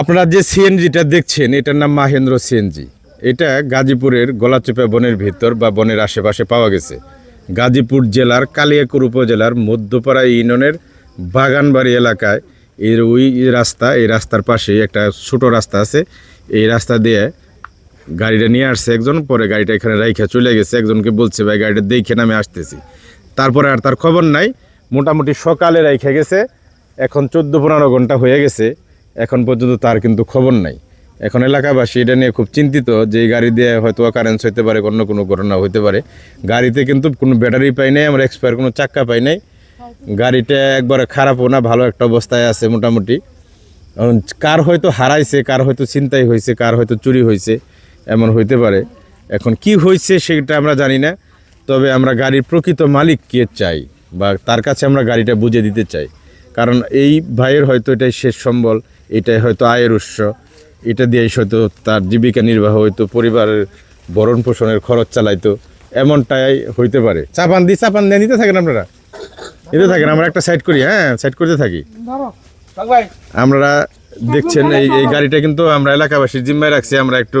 আপনারা যে সিএনজিটা দেখছেন, এটার নাম মাহেন্দ্র সিএনজি এটা গাজীপুরের গলাচেপা বনের ভিতর বা বনের আশেপাশে পাওয়া গেছে। গাজীপুর জেলার কালিয়াকুর উপজেলার মধ্যপাড়া ইউনিয়নের বাগানবাড়ি এলাকায় এর ওই রাস্তা, এই রাস্তার পাশেই একটা ছোট রাস্তা আছে। এই রাস্তা দিয়ে গাড়িটা নিয়ে আসছে একজন, পরে গাড়িটা এখানে রাইখা চলে গেছে। একজনকে বলছে, ভাই, গাড়িটা দেখে নামে আসতেছি। তারপরে আর তার খবর নাই। মোটামুটি সকালে রাইখা গেছে। এখন চোদ্দ পনেরো ঘণ্টা হয়ে গেছে। এখন পর্যন্ত তার কিন্তু খবর নাই। এখন এলাকাবাসী এটা নিয়ে খুব চিন্তিত যে গাড়ি দিয়ে হয়তো কারেন্স হইতে পারে, অন্য কোনো ঘটনা হইতে পারে। গাড়িতে কিন্তু কোনো ব্যাটারি পাই নাই, আমরা এক্সপায়ার কোনো চাক্কা পাই নাই। গাড়িটা একবারে খারাপও না, ভালো একটা অবস্থায় আছে মোটামুটি। কার হয়তো হারাইছে, কার হয়তো চিন্তাই হয়েছে কার হয়তো চুরি হয়েছে এমন হইতে পারে। এখন কি হয়েছে সেটা আমরা জানি না, তবে আমরা গাড়ির প্রকৃত মালিক কে চাই বা তার কাছে আমরা গাড়িটা বুঝে দিতে চাই। কারণ এই ভাইয়ের হয়তো এটাই শেষ সম্বল এটাই হয়তো আয়ের উৎস এটা দিয়েই হয়তো তার জীবিকা নির্বাহ হইতো পরিবারের ভরণ পোষণের খরচ চালাইতো এমনটাই হইতে পারে। চাপান দি চাপান দিয়ে নিতে থাকেন আপনারা? নিতে থাকেন আমরা একটা সাইড করি হ্যাঁ সাইড করতে থাকি। আমরা দেখছেন এই এই গাড়িটা কিন্তু আমরা এলাকাবাসীর জিম্মায় রাখছি আমরা একটু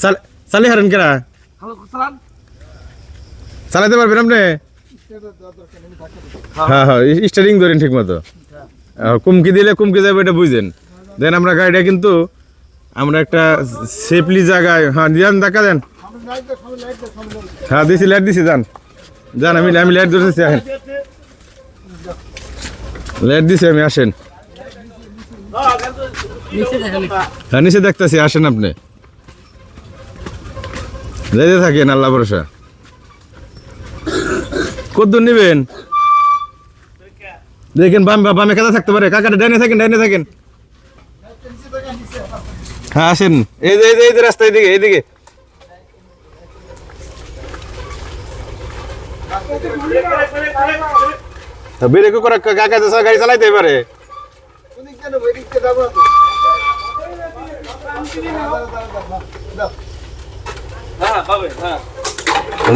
চাল- চালিয়ে হারেন কেরা? চালাতে পারবেন আপনি? হ্যাঁ হ্যাঁ স্টারিং ধরেন ঠিক মতো কুমকি দিলে কুমকি যাবে এটা বুঝেন। দেন আমরা গাড়িটা কিন্তু আমরা একটা সেফলি জায়গায় হ্যাঁ যান দেখা দেন। হ্যাঁ দিছি লাইট দিছি যান। যান আমি আমি লাইট ধরেছি আসেন লাইট দিছি আমি আসেন। হ্যাঁ নিচে দেখতেছি আসেন আপনি। যাইতে থাকেন আল্লাহ ভরসা। কদ্দূর নেবেন? দেখেন বাম বামে কাদা থাকতে পারে। কাকাটা ডাইনে থাকেন ডাইনে থাকেন। হ্যাঁ আসেন। এই যে এই যে রাস্তা এইদিকে এইদিকে। বেরেকও করে কাকা তো গাড়ি চালাইতে পারে।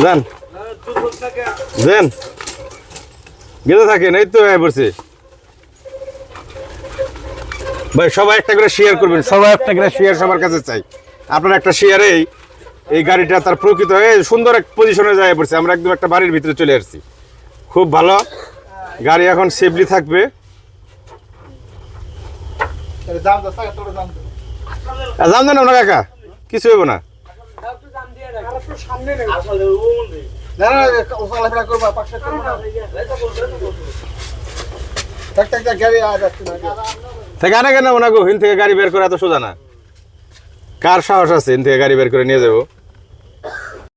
যান। দেন গেতে থাকেন এই তো হয়ে পড়ছে। ভাই সবাই একটা করে শেয়ার করবেন সবাই একটা করে শেয়ার সবার কাছে চাই। আপনার একটা শেয়ারেই এই গাড়িটা তার প্রকৃত হয়ে সুন্দর এক পজিশনে যায় পড়ছে আমরা একদম একটা বাড়ির ভিতরে চলে আসছি। খুব ভালো গাড়ি এখন সেফলি থাকবে। আর জান দেন না কাকা কিছু হইব না থেকে আনে কেন ওনাকে হিন থেকে গাড়ি বের করে এত সোজা না। কার সাহস আছে হিন থেকে গাড়ি বের করে নিয়ে যাব?